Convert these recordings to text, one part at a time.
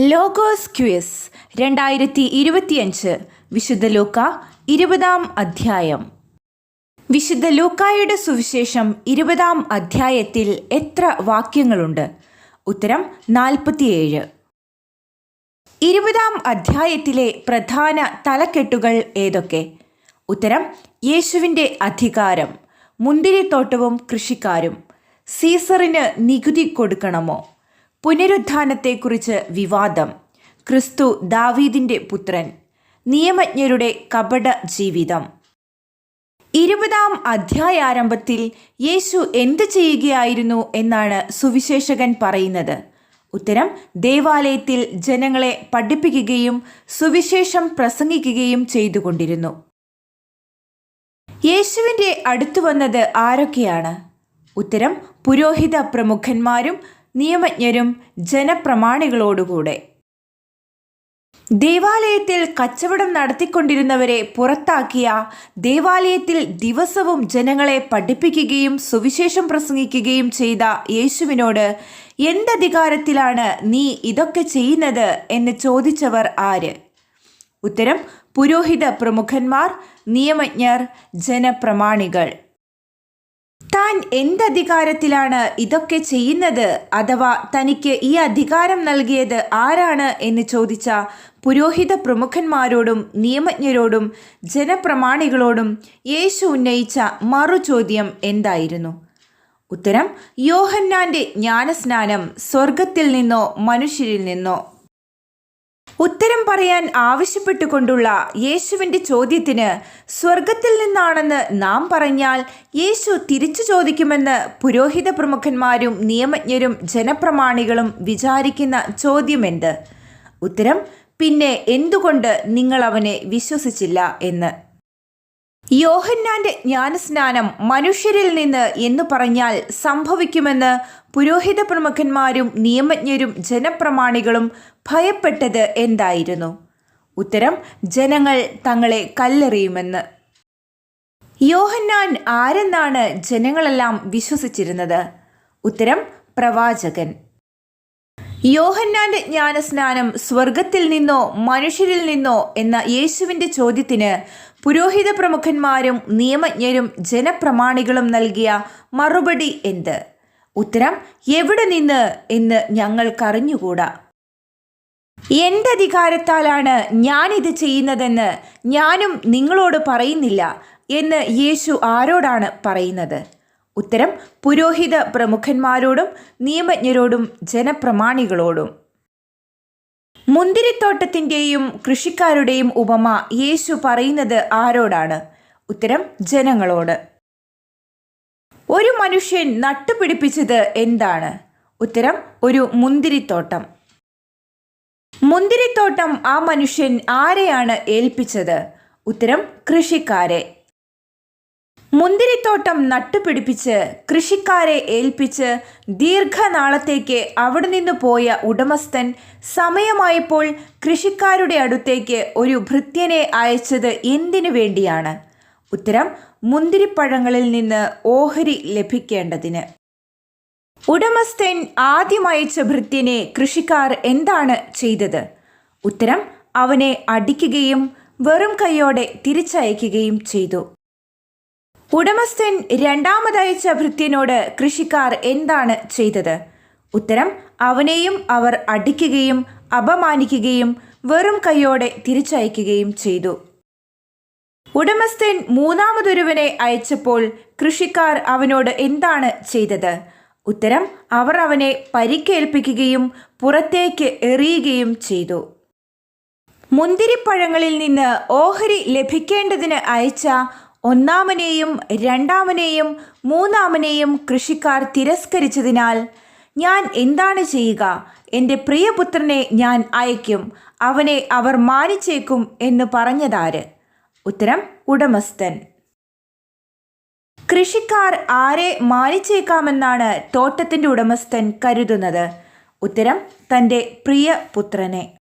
Logos quiz രണ്ടായിരത്തി ഇരുപത്തിയഞ്ച് വിശുദ്ധ ലൂക്ക ഇരുപതാം അധ്യായം. വിശുദ്ധ ലൂക്കായുടെ സുവിശേഷം ഇരുപതാം അധ്യായത്തിൽ എത്ര വാക്യങ്ങളുണ്ട്? ഉത്തരം നാൽപ്പത്തിയേഴ്. ഇരുപതാം അധ്യായത്തിലെ പ്രധാന തലക്കെട്ടുകൾ ഏതൊക്കെ? ഉത്തരം യേശുവിന്റെ അധികാരം മുന്തിരിത്തോട്ടവും കൃഷിക്കാരും സീസറിന് നികുതി കൊടുക്കണമോ? പുനരുത്ഥാനത്തെക്കുറിച്ച് വിവാദം. ക്രിസ്തു ദാവീദിന്റെ പുത്രൻ. നിയമജ്ഞരുടെ കപട ജീവിതം ഇരുപതാം അധ്യായാരംഭത്തിൽ യേശു എന്ത് ചെയ്യുകയായിരുന്നു എന്നാണ് സുവിശേഷകൻ പറയുന്നത്. ഉത്തരം ദേവാലയത്തിൽ ജനങ്ങളെ പഠിപ്പിക്കുകയും സുവിശേഷം പ്രസംഗിക്കുകയും ചെയ്തുകൊണ്ടിരുന്നു. യേശുവിന്റെ അടുത്തു വന്നത് ആരൊക്കെയാണ്? ഉത്തരം പുരോഹിത പ്രമുഖന്മാരും നിയമജ്ഞരും ജനപ്രമാണികളോടുകൂടെ. ദേവാലയത്തിൽ കച്ചവടം നടത്തിക്കൊണ്ടിരുന്നവരെ പുറത്താക്കിയ ദേവാലയത്തിൽ ദിവസവും ജനങ്ങളെ പഠിപ്പിക്കുകയും സുവിശേഷം പ്രസംഗിക്കുകയും ചെയ്ത യേശുവിനോട് എന്തധികാരത്തിലാണ് നീ ഇതൊക്കെ ചെയ്യുന്നത്? എന്ന് ചോദിച്ചവർ ആര്? ഉത്തരം പുരോഹിത പ്രമുഖന്മാർ നിയമജ്ഞർ ജനപ്രമാണികൾ. താൻ എന്തധികാരത്തിലാണ് ഇതൊക്കെ ചെയ്യുന്നത്? അഥവാ തനിക്ക് ഈ അധികാരം നൽകിയത് ആരാണ് എന്ന് ചോദിച്ച പുരോഹിത പ്രമുഖന്മാരോടും നിയമജ്ഞരോടും ജനപ്രമാണികളോടും യേശു ഉന്നയിച്ച മറുചോദ്യം എന്തായിരുന്നു? ഉത്തരം യോഹന്നാന്റെ ജ്ഞാനസ്നാനം സ്വർഗത്തിൽ നിന്നോ മനുഷ്യരിൽ നിന്നോ. ഉത്തരം പറയാൻ ആവശ്യപ്പെട്ടുകൊണ്ടുള്ള യേശുവിന്റെ ചോദ്യത്തിന് സ്വർഗത്തിൽ നിന്നാണെന്ന് നാം പറഞ്ഞാൽ യേശു തിരിച്ചു ചോദിക്കുമെന്ന് പുരോഹിത പ്രമുഖന്മാരും നിയമജ്ഞരും ജനപ്രമാണികളും വിചാരിക്കുന്ന ചോദ്യമെന്ത്? ഉത്തരം പിന്നെ എന്തുകൊണ്ട് നിങ്ങൾ അവനെ വിശ്വസിച്ചില്ല? എന്ന്. യോഹന്നാന്റെ ജ്ഞാനസ്നാനം മനുഷ്യരിൽ നിന്ന് എന്നു പറഞ്ഞാൽ സംഭവിക്കുമെന്ന് പുരോഹിത പ്രമുഖന്മാരും നിയമജ്ഞരും ജനപ്രമാണികളും ഭയപ്പെട്ടത് എന്തായിരുന്നു? ഉത്തരം ജനങ്ങൾ തങ്ങളെ കല്ലെറിയുമെന്ന്. യോഹന്നാൻ ആരെന്നാണ് ജനങ്ങളെല്ലാം വിശ്വസിച്ചിരുന്നത്? ഉത്തരം പ്രവാചകൻ. യോഹന്നാന്റെ ജ്ഞാനസ്നാനം സ്വർഗത്തിൽ നിന്നോ മനുഷ്യരിൽ നിന്നോ എന്ന യേശുവിന്റെ ചോദ്യത്തിന് പുരോഹിത പ്രമുഖന്മാരും നിയമജ്ഞരും ജനപ്രമാണികളും നൽകിയ മറുപടി എന്ത്? ഉത്തരം എവിടെ നിന്ന്? എന്ന് ഞങ്ങൾക്കറിഞ്ഞുകൂടാ. എന്റെ അധികാരത്താലാണ് ഞാനിത് ചെയ്യുന്നതെന്ന് ഞാനും നിങ്ങളോട് പറയുന്നില്ല എന്ന് യേശു ആരോടാണ് പറയുന്നത്? ഉത്തരം പുരോഹിത പ്രമുഖന്മാരോടും നിയമജ്ഞരോടും ജനപ്രമാണികളോടും. മുന്തിരിത്തോട്ടത്തിന്റെയും കൃഷിക്കാരുടെയും ഉപമ യേശു പറയുന്നത് ആരോടാണ്? ഉത്തരം ജനങ്ങളോട്. ഒരു മനുഷ്യൻ നട്ടുപിടിപ്പിച്ചത് എന്താണ്? ഉത്തരം ഒരു മുന്തിരിത്തോട്ടം. മുന്തിരിത്തോട്ടം ആ മനുഷ്യൻ ആരെയാണ് ഏൽപ്പിച്ചത്? ഉത്തരം കൃഷിക്കാരെ. മുന്തിരിത്തോട്ടം നട്ടുപിടിപ്പിച്ച് കൃഷിക്കാരെ ഏൽപ്പിച്ച് ദീർഘനാളത്തേക്ക് അവിടെ നിന്ന് പോയ ഉടമസ്ഥൻ സമയമായപ്പോൾ കൃഷിക്കാരുടെ അടുത്തേക്ക് ഒരു ഭൃത്യനെ അയച്ചത് എന്തിനു വേണ്ടിയാണ്? ഉത്തരം മുന്തിരിപ്പഴങ്ങളിൽ നിന്ന് ഓഹരി ലഭിക്കേണ്ടതിന്. ഉടമസ്ഥൻ ആദ്യം അയച്ച ഭൃത്യനെ കൃഷിക്കാർ എന്താണ് ചെയ്തത്? ഉത്തരം അവനെ അടിക്കുകയും വെറും കൈയോടെ തിരിച്ചയക്കുകയും ചെയ്തു. ഉടമസ്ഥൻ രണ്ടാമതയച്ച ഭൃത്യനോട് കൃഷിക്കാർ എന്താണ് ചെയ്തത്? ഉത്തരം അവനെയും അവർ അടിക്കുകയും അപമാനിക്കുകയും വെറും കൈയോടെ തിരിച്ചയക്കുകയും ചെയ്തു. ഉടമസ്ഥൻ മൂന്നാമതൊരുവനെ അയച്ചപ്പോൾ കൃഷിക്കാർ അവനോട് എന്താണ് ചെയ്തത്? ഉത്തരം അവർ അവനെ പരിക്കേൽപ്പിക്കുകയും പുറത്തേക്ക് എറിയുകയും ചെയ്തു. മുന്തിരിപ്പഴങ്ങളിൽ നിന്ന് ഓഹരി ലഭിക്കേണ്ടതിന് അയച്ച ഒന്നാമനെയും രണ്ടാമനെയും മൂന്നാമനെയും കൃഷിക്കാർ തിരസ്കരിച്ചതിനാൽ ഞാൻ എന്താണ് ചെയ്യുക? എന്റെ പ്രിയപുത്രനെ ഞാൻ അയക്കും അവനെ അവർ മാനിച്ചേക്കും എന്ന് പറഞ്ഞതാര്? ഉത്തരം ഉടമസ്ഥൻ. കൃഷിക്കാർ ആരെ മാനിച്ചേക്കാമെന്നാണ് തോട്ടത്തിന്റെ ഉടമസ്ഥൻ കരുതുന്നത്. ഉത്തരം തന്റെ പ്രിയ പുത്രനെ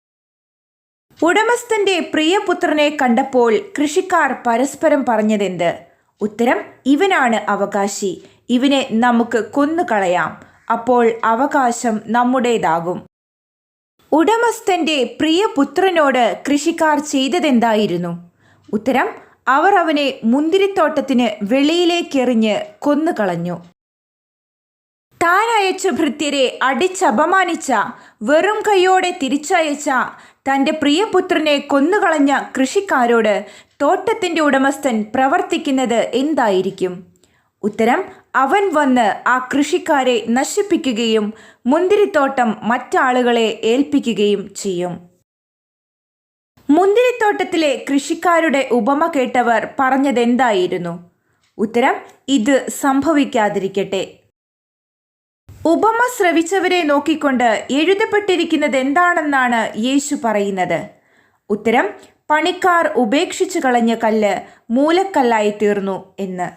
ഉടമസ്ഥന്റെ പ്രിയപുത്രനെ കണ്ടപ്പോൾ കൃഷിക്കാർ പരസ്പരം പറഞ്ഞതെന്ത്? ഉത്തരം ഇവനാണ് അവകാശി. ഇവനെ നമുക്ക് കൊന്നുകളയാം. അപ്പോൾ അവകാശം നമ്മുടേതാകും. ഉടമസ്ഥന്റെ പ്രിയപുത്രനോട് കൃഷിക്കാർ ചെയ്തതെന്തായിരുന്നു? ഉത്തരം അവർ അവനെ മുന്തിരിത്തോട്ടത്തിന് വെളിയിലേക്കെറിഞ്ഞ് കൊന്നുകളഞ്ഞു. താൻ അയച്ച ഭൃത്യരെ അടിച്ചപമാനിച്ച വെറും കൈയോടെ തിരിച്ചയച്ച തന്റെ പ്രിയപുത്രനെ കൊന്നുകളഞ്ഞ കൃഷിക്കാരോട് തോട്ടത്തിന്റെ ഉടമസ്ഥൻ പ്രവർത്തിക്കുന്നത് എന്തായിരിക്കും? ഉത്തരം അവൻ വന്ന് ആ കൃഷിക്കാരെ നശിപ്പിക്കുകയും മുന്തിരിത്തോട്ടം മറ്റാളുകളെ ഏൽപ്പിക്കുകയും ചെയ്യും. മുന്തിരിത്തോട്ടത്തിലെ കൃഷിക്കാരുടെ ഉപമ കേട്ടവർ പറഞ്ഞതെന്തായിരുന്നു? ഉത്തരം ഇത് സംഭവിക്കാതിരിക്കട്ടെ. ഉപമ ശ്രവിച്ചവരെ നോക്കിക്കൊണ്ട് എഴുതപ്പെട്ടിരിക്കുന്നത് എന്താണെന്നാണ് യേശു പറയുന്നത്. ഉത്തരം പണിക്കാർ ഉപേക്ഷിച്ചു കളഞ്ഞ കല്ല് മൂലക്കല്ലായി തീർന്നു എന്ന്.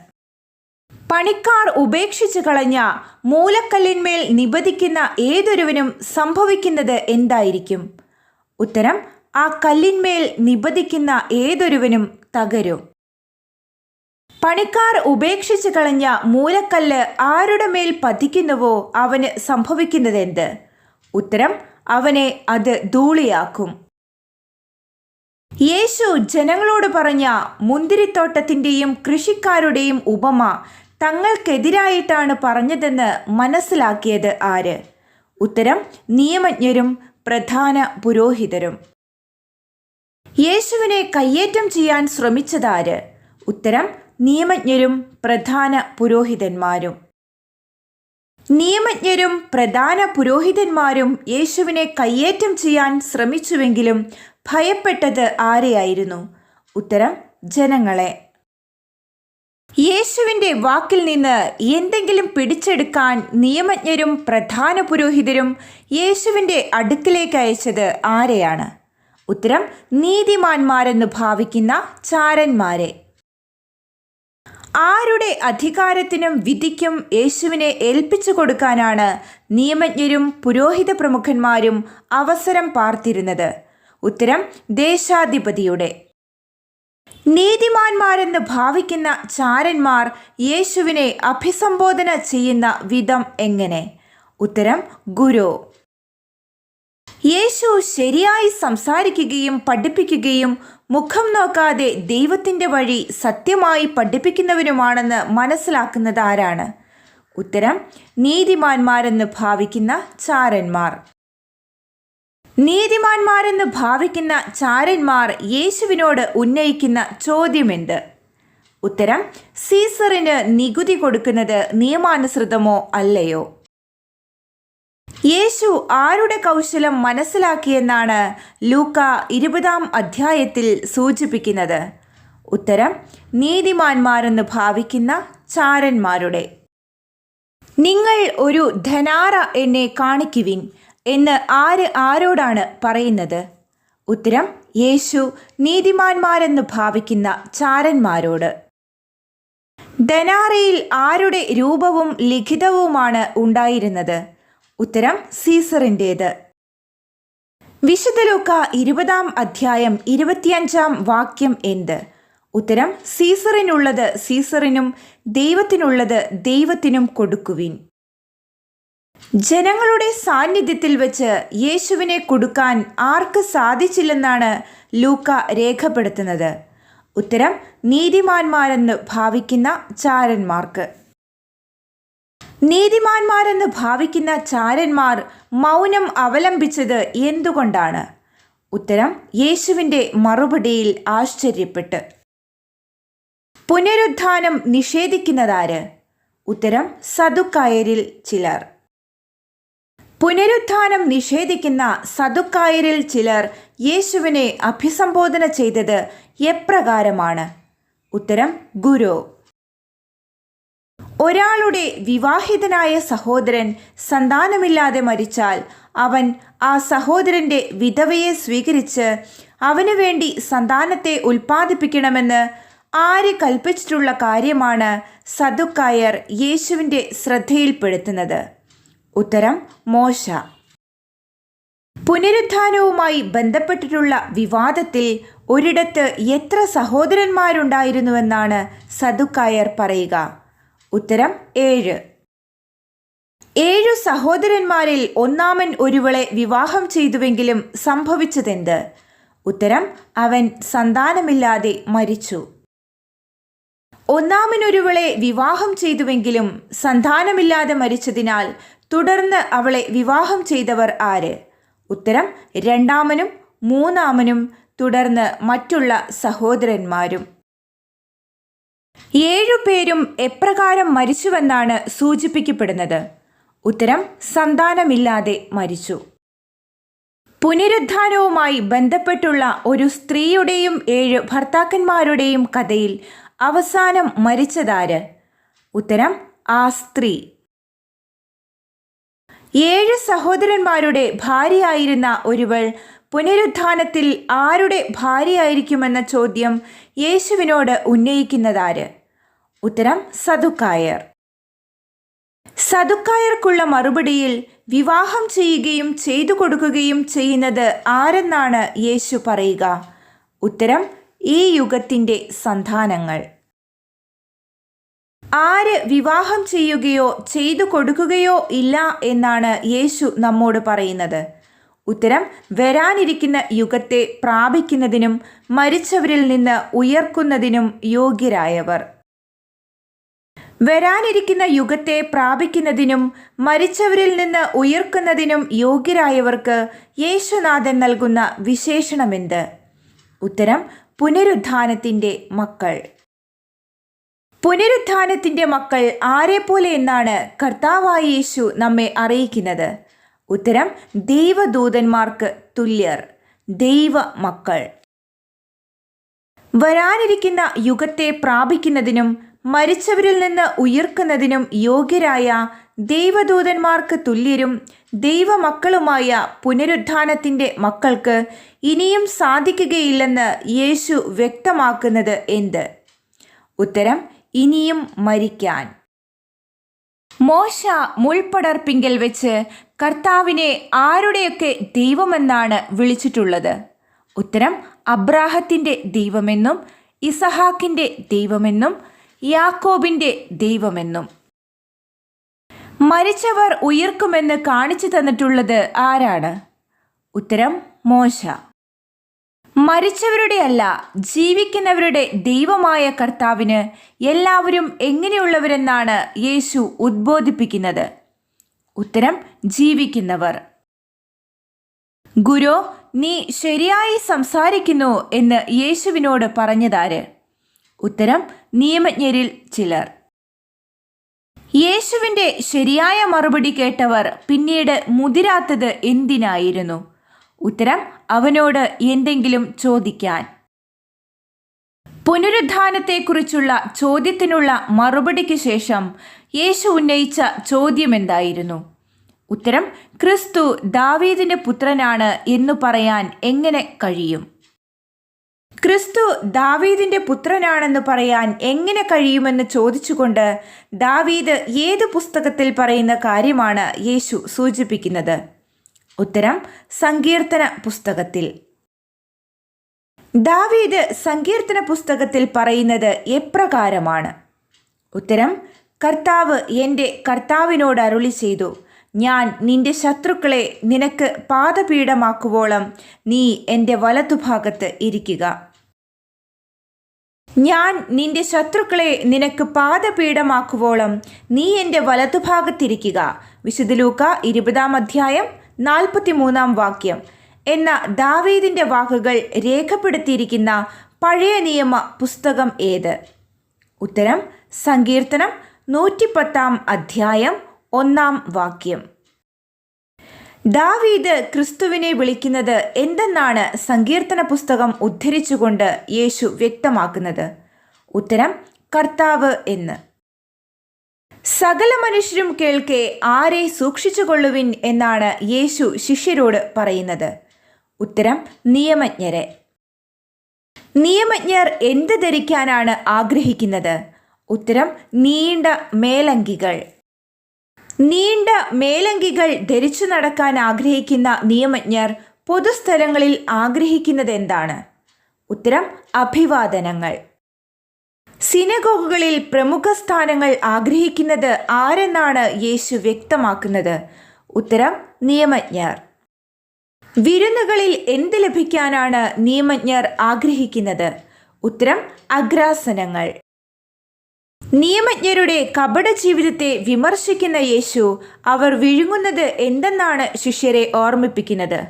പണിക്കാർ ഉപേക്ഷിച്ചു കളഞ്ഞ മൂലക്കല്ലിന്മേൽ നിബദിക്കുന്ന ഏതൊരുവനും സംഭവിക്കുന്നത് എന്തായിരിക്കും? ഉത്തരം ആ കല്ലിന്മേൽ നിബദിക്കുന്ന ഏതൊരുവനും തകരും. പണിക്കാർ ഉപേക്ഷിച്ചു കളഞ്ഞ മൂലക്കല്ല് ആരുടെ മേൽ പതിക്കുന്നുവോ അവന് സംഭവിക്കുന്നതെന്ത്? ഉത്തരം അവനെ അത് ധൂളിയാക്കും. യേശു ജനങ്ങളോട് പറഞ്ഞ മുന്തിരിത്തോട്ടത്തിന്റെയും കൃഷിക്കാരുടെയും ഉപമ തങ്ങൾക്കെതിരായിട്ടാണ് പറഞ്ഞതെന്ന് മനസ്സിലാക്കിയത് ആര്? ഉത്തരം നിയമജ്ഞരും പ്രധാന പുരോഹിതരും. യേശുവിനെ കയ്യേറ്റം ചെയ്യാൻ ശ്രമിച്ചതാര്? ഉത്തരം നിയമജ്ഞരും പ്രധാന പുരോഹിതന്മാരും. നിയമജ്ഞരും പ്രധാന പുരോഹിതന്മാരും യേശുവിനെ കയ്യേറ്റം ചെയ്യാൻ ശ്രമിച്ചുവെങ്കിലും ഭയപ്പെട്ടത് ആരെയായിരുന്നു? ഉത്തരം ജനങ്ങളെ. യേശുവിന്റെ വാക്കിൽ നിന്ന് എന്തെങ്കിലും പിടിച്ചെടുക്കാൻ നിയമജ്ഞരും പ്രധാന പുരോഹിതരും യേശുവിന്റെ അടുക്കിലേക്ക് അയച്ചത് ആരെയാണ്? ഉത്തരം നീതിമാന്മാരെന്ന് ഭാവിക്കുന്ന ചാരന്മാരെ. ആരുടെ അധികാരത്തിനും വിധിക്കും യേശുവിനെ ഏൽപ്പിച്ചു കൊടുക്കാനാണ് നിയമജ്ഞരും പുരോഹിത പ്രമുഖന്മാരും അവസരം പാർത്തിരുന്നത്. ഉത്തരം ദേശാധിപതിയുടെ. നീതിമാന്മാരെന്ന് ഭാവിക്കുന്ന ചാരന്മാർ യേശുവിനെ അഭിസംബോധന ചെയ്യുന്ന വിധം എങ്ങനെ? ഉത്തരം ഗുരു. യേശു ശരിയായി സംസാരിക്കുകയും പഠിപ്പിക്കുകയും മുഖം നോക്കാതെ ദൈവത്തിന്റെ വഴി സത്യമായി പഠിപ്പിക്കുന്നവരുമാണെന്ന് മനസ്സിലാക്കുന്നത് ആരാണ്? ഉത്തരം നീതിമാന്മാരെന്ന് ഭാവിക്കുന്ന ചാരന്മാർ. നീതിമാന്മാരെന്ന് ഭാവിക്കുന്ന ചാരന്മാർ യേശുവിനോട് ഉന്നയിക്കുന്ന ചോദ്യമെന്ത്? ഉത്തരം സീസറിന് നികുതി കൊടുക്കുന്നത് നിയമാനുസൃതമോ അല്ലയോ? യേശു ആരുടെ കൗശലം മനസ്സിലാക്കിയെന്നാണ് ലൂക്ക ഇരുപതാം അധ്യായത്തിൽ സൂചിപ്പിക്കുന്നത്. ഉത്തരം നീതിമാന്മാരെന്ന് ഭാവിക്കുന്ന ചാരന്മാരുടെ. നിങ്ങൾ ഒരു ധനാറ എന്നെ കാണിക്കുവിൻ എന്ന് ആര് ആരോടാണ് പറയുന്നത്? ഉത്തരം യേശു നീതിമാന്മാരെന്ന് ഭാവിക്കുന്ന ചാരന്മാരോട്. ധനാറയിൽ ആരുടെ രൂപവും ലിഖിതവുമാണ് ഉണ്ടായിരുന്നത്? ഉത്തരം സീസറിന്റേത് വിശുദ്ധ ലൂക്ക ഇരുപതാം അധ്യായം ഇരുപത്തിയഞ്ചാം വാക്യം എന്ത്? ഉത്തരം സീസറിനുള്ളത് സീസറിനും ദൈവത്തിനുള്ളത് ദൈവത്തിനും കൊടുക്കുവിൻ. ജനങ്ങളുടെ സാന്നിധ്യത്തിൽ വെച്ച് യേശുവിനെ കൊടുക്കാൻ ആർക്ക് സാധിച്ചില്ലെന്നാണ് ലൂക്ക രേഖപ്പെടുത്തുന്നത്. ഉത്തരം നീതിമാന്മാരെന്ന് ഭാവിക്കുന്ന ചാരന്മാർക്ക്. നീതിമാന്മാരെന്ന് ഭാവിക്കുന്ന ചാരന്മാർ മൗനം അവലംബിച്ചത് എന്തുകൊണ്ടാണ്? ഉത്തരം യേശുവിന്റെ മറുപടിയിൽ ആശ്ചര്യപ്പെട്ട്. പുനരുത്ഥാനം നിഷേധിക്കുന്നതാര്? ഉത്തരം സതുക്കായരിൽ ചിലർ. പുനരുത്ഥാനം നിഷേധിക്കുന്ന സതുക്കായരിൽ ചിലർ യേശുവിനെ അഭിസംബോധന ചെയ്തത് എപ്രകാരമാണ്? ഉത്തരം ഗുരു. ഒരാളുടെ വിവാഹിതനായ സഹോദരൻ സന്താനമില്ലാതെ മരിച്ചാൽ അവൻ ആ സഹോദരന്റെ വിധവയെ സ്വീകരിച്ച് അവനു വേണ്ടി സന്താനത്തെ ഉൽപ്പാദിപ്പിക്കണമെന്ന് ആര് കൽപ്പിച്ചിട്ടുള്ള കാര്യമാണ് സദുക്കായർ യേശുവിന്റെ ശ്രദ്ധയിൽപ്പെടുത്തുന്നത്. ഉത്തരം മോശ. പുനരുത്ഥാനവുമായി ബന്ധപ്പെട്ടിട്ടുള്ള വിവാദത്തിൽ ഒരിടത്ത് എത്ര സഹോദരന്മാരുണ്ടായിരുന്നുവെന്നാണ് സദുക്കായർ പറയുക. ഉത്തരം ഏഴ്. ഏഴു സഹോദരന്മാരിൽ ഒന്നാമൻ ഒരുവളെ വിവാഹം ചെയ്തുവെങ്കിലും സംഭവിച്ചതെന്ത്? ഉത്തരം അവൻ സന്താനമില്ലാതെ മരിച്ചു. ഒന്നാമനൊരുവളെ വിവാഹം ചെയ്തുവെങ്കിലും സന്താനമില്ലാതെ മരിച്ചതിനാൽ തുടർന്ന് അവളെ വിവാഹം ചെയ്തവർ ആര്? ഉത്തരം രണ്ടാമനും മൂന്നാമനും തുടർന്ന് മറ്റുള്ള സഹോദരന്മാരും. ഏഴുപേരും എപ്രകാരം മരിച്ചുവെന്നാണ് സൂചിപ്പിക്കപ്പെടുന്നത്. ഉത്തരം സന്താനമില്ലാതെ മരിച്ചു. പുനരുദ്ധാനവുമായി ബന്ധപ്പെട്ടുള്ള ഒരു സ്ത്രീയുടെയും ഏഴ് ഭർത്താക്കന്മാരുടെയും കഥയിൽ അവസാനം മരിച്ചതാര്? ഉത്തരം ആ സ്ത്രീ. ഏഴ് സഹോദരന്മാരുടെ ഭാര്യയായിരുന്ന ഒരുവൾ പുനരുദ്ധാനത്തിൽ ആരുടെ ഭാര്യയായിരിക്കുമെന്ന ചോദ്യം യേശുവിനോട് ഉന്നയിക്കുന്നതാര്? ഉത്തരം സതുക്കായർ സതുക്കായർക്കുള്ള മറുപടിയിൽ വിവാഹം ചെയ്യുകയും ചെയ്തു കൊടുക്കുകയും ചെയ്യുന്നത് ആരെന്നാണ് യേശു പറയുക? ഉത്തരം ഈ യുഗത്തിന്റെ സന്താനങ്ങൾ. ആര് വിവാഹം ചെയ്യുകയോ ചെയ്തു കൊടുക്കുകയോ ഇല്ല എന്നാണ് യേശു നമ്മോട് പറയുന്നത്. ഉത്തരം വരാനിരിക്കുന്ന യുഗത്തെ പ്രാപിക്കുന്നതിനും മരിച്ചവരിൽ നിന്ന് ഉയർക്കുന്നതിനും യോഗ്യരായവർ. വരാനിരിക്കുന്ന യുഗത്തെ പ്രാപിക്കുന്നതിനും മരിച്ചവരിൽ നിന്ന് ഉയർക്കുന്നതിനും യോഗ്യരായവർക്ക് യേശുനാഥൻ നൽകുന്ന വിശേഷണമെന്ത്? ഉത്തരം പുനരുദ്ധാനത്തിന്റെ മക്കൾ. പുനരുദ്ധാനത്തിന്റെ മക്കൾ ആരെപ്പോലെ എന്നാണ് കർത്താവായ യേശു നമ്മെ അറിയിക്കുന്നത്? ഉത്തരം ദൈവദൂതന്മാർക്ക് തുല്യർ ദൈവ മക്കൾ വരാനിരിക്കുന്ന യുഗത്തെ പ്രാപിക്കുന്നതിനും മരിച്ചവരിൽ നിന്ന് ഉയർക്കുന്നതിനും യോഗ്യരായ ദൈവദൂതന്മാർക്ക് തുല്യരും ദൈവമക്കളുമായ പുനരുദ്ധാനത്തിന്റെ മക്കൾക്ക് ഇനിയും സാധിക്കുകയില്ലെന്ന് യേശു വ്യക്തമാക്കുന്നത് എന്ത്? ഉത്തരം ഇനിയും മരിക്കാൻ. മോശ മുൾപ്പടർപ്പിങ്കൽ വെച്ച് കർത്താവിനെ ആരുടെയൊക്കെ ദൈവമെന്നാണ് വിളിച്ചിട്ടുള്ളത്? ഉത്തരം അബ്രാഹത്തിന്റെ ദൈവമെന്നും ഇസഹാക്കിന്റെ ദൈവമെന്നും യാക്കോബിന്റെ ദൈവമെന്നും. മരിച്ചവർ ഉയർക്കുമെന്ന് കാണിച്ചു തന്നിട്ടുള്ളത് ആരാണ്? ഉത്തരം മോശ. മരിച്ചവരുടെ അല്ല ജീവിക്കുന്നവരുടെ ദൈവമായ കർത്താവിന് എല്ലാവരും എങ്ങനെയുള്ളവരെന്നാണ് യേശു ഉദ്ബോധിപ്പിക്കുന്നത്? ഉത്തരം ജീവിക്കുന്നവർ. ഗുരു നീ ശരിയായി സംസാരിക്കുന്നു എന്ന് യേശുവിനോട് പറഞ്ഞതാര്? ഉത്തരം നിയമജ്ഞരിൽ ചിലർ. യേശുവിന്റെ ശരിയായ മറുപടി കേട്ടവർ പിന്നീട് മുതിരാത്തത് എന്തിനായിരുന്നു? ഉത്തരം അവനോട് എന്തെങ്കിലും ചോദിക്കാൻ. പുനരുദ്ധാനത്തെക്കുറിച്ചുള്ള ചോദ്യത്തിനുള്ള മറുപടിക്ക് ശേഷം യേശു ഉന്നയിച്ച ചോദ്യം എന്തായിരുന്നു? ഉത്തരം ക്രിസ്തു ദാവീദിന്റെ പുത്രനാണ് എന്നു പറയാൻ എങ്ങനെ കഴിയും? ക്രിസ്തു ദാവീദിന്റെ പുത്രനാണെന്ന് പറയാൻ എങ്ങനെ കഴിയുമെന്ന് ചോദിച്ചുകൊണ്ട് ദാവീദ് ഏത് പുസ്തകത്തിൽ പറയുന്ന കാര്യമാണ് യേശു സൂചിപ്പിക്കുന്നത്? ഉത്തരം സങ്കീർത്തന പുസ്തകത്തിൽ. ദാവീദ് സങ്കീർത്തന പുസ്തകത്തിൽ പറയുന്നത് എപ്രകാരമാണ്? ഉത്തരം കർത്താവ് എന്റെ കർത്താവിനോട് അരുളി ചെയ്തു. ഞാൻ നിന്റെ ശത്രുക്കളെ നിനക്ക് പാദപീഠമാക്കുവോളം നീ എന്റെ വലതുഭാഗത്ത് ഇരിക്കുക. ഞാൻ നിന്റെ ശത്രുക്കളെ നിനക്ക് പാദപീഠമാക്കുവോളം നീ എന്റെ വലതുഭാഗത്തിരിക്കുക വിശുദ്ധലൂക്ക ഇരുപതാം അധ്യായം നാൽപ്പത്തി മൂന്നാം വാക്യം. എന്ന ദാവീദിന്റെ വാക്കുകൾ രേഖപ്പെടുത്തിയിരിക്കുന്ന പഴയ നിയമ പുസ്തകം ഏത്? ഉത്തരം സങ്കീർത്തനം നൂറ്റിപ്പത്താം അധ്യായം ഒന്നാം വാക്യം. ദാവീദ് ക്രിസ്തുവിനെ വിളിക്കുന്നത് എന്തെന്നാണ് സങ്കീർത്തന പുസ്തകം ഉദ്ധരിച്ചുകൊണ്ട് യേശു വ്യക്തമാക്കുന്നത്? ഉത്തരം കർത്താവ് എന്ന്. സകല മനുഷ്യരും കേൾക്കെ ആരെ സൂക്ഷിച്ചുകൊള്ളുവിൻ എന്നാണ് യേശു ശിഷ്യരോട് പറയുന്നത്. ഉത്തരം നിയമജ്ഞരെ. നിയമജ്ഞർ എന്ത് ധരിക്കാനാണ് ആഗ്രഹിക്കുന്നത്? ഉത്തരം നീണ്ട മേലങ്കികൾ. നീണ്ട മേലങ്കികൾ ധരിച്ചു നടക്കാൻ ആഗ്രഹിക്കുന്ന നിയമജ്ഞർ പൊതുസ്ഥലങ്ങളിൽ ആഗ്രഹിക്കുന്നത് എന്താണ് ഉത്തരം അഭിവാദനങ്ങൾ. സിനഗോഗുകളിൽ പ്രമുഖ സ്ഥാനങ്ങൾ ആഗ്രഹിക്കുന്നത് ആരെന്നാണ് യേശു വ്യക്തമാക്കുന്നത്? ഉത്തരം നിയമജ്ഞർ. വിരുന്നുകളിൽ എന്ത് ലഭിക്കാനാണ് നിയമജ്ഞർ ആഗ്രഹിക്കുന്നത്? ഉത്തരം അഗ്രാസനങ്ങൾ. നിയമജ്ഞരുടെ കപട ജീവിതത്തെ വിമർശിക്കുന്ന യേശു അവർ വിഴുങ്ങുന്നത് എന്തെന്നാണ് ശിഷ്യരെ ഓർമ്മിപ്പിക്കുന്നത്?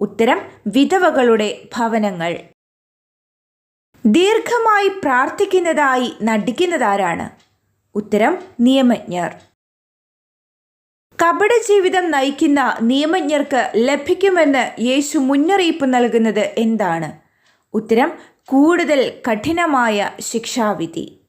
ഉത്തരം വിധവകളുടെ ഭവനങ്ങൾ. ദീർഘമായി പ്രാർത്ഥിക്കുന്നതായി നടിക്കുന്നതാരാണ്? ഉത്തരം നിയമജ്ഞർ. കപട ജീവിതം നയിക്കുന്ന നിയമജ്ഞർക്ക് ലഭിക്കുമെന്ന് യേശു മുന്നറിയിപ്പ് നൽകുന്നത് എന്താണ്? ഉത്തരം കൂടുതൽ കഠിനമായ ശിക്ഷാവിധി.